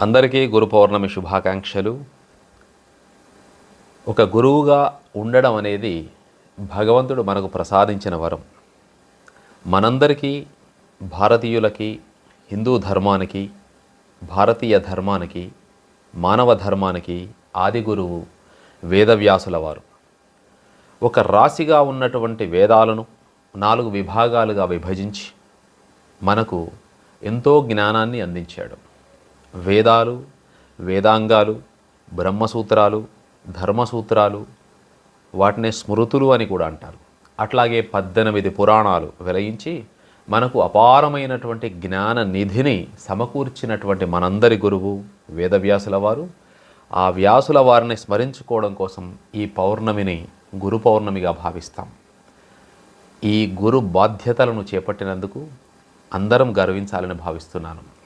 అందరికీ గురు పౌర్ణమి శుభాకాంక్షలు. ఒక గురువుగా ఉండడం అనేది భగవంతుడు మనకు ప్రసాదించిన వరం. మనందరికీ భారతీయులకి హిందూ ధర్మానికి భారతీయ ధర్మానికి మానవ ధర్మానికి ఆది గురువు వేదవ్యాసుల వారు. ఒక రాశిగా ఉన్నటువంటి వేదాలను నాలుగు విభాగాలుగా విభజించి మనకు ఎంతో జ్ఞానాన్ని అందించాడు. వేదాలు వేదాంగాలు బ్రహ్మసూత్రాలు ధర్మసూత్రాలు వాటిని స్మృతులు అని కూడా అంటారు. అట్లాగే పద్దెనిమిది పురాణాలు వెలయించి మనకు అపారమైనటువంటి జ్ఞాన నిధిని సమకూర్చినటువంటి మనందరి గురువు వేదవ్యాసుల వారు. ఆ వ్యాసుల వారిని స్మరించుకోవడం కోసం ఈ పౌర్ణమిని గురు పౌర్ణమిగా భావిస్తాం. ఈ గురు బాధ్యతలను చేపట్టినందుకు అందరం గర్వించాలని భావిస్తున్నాను.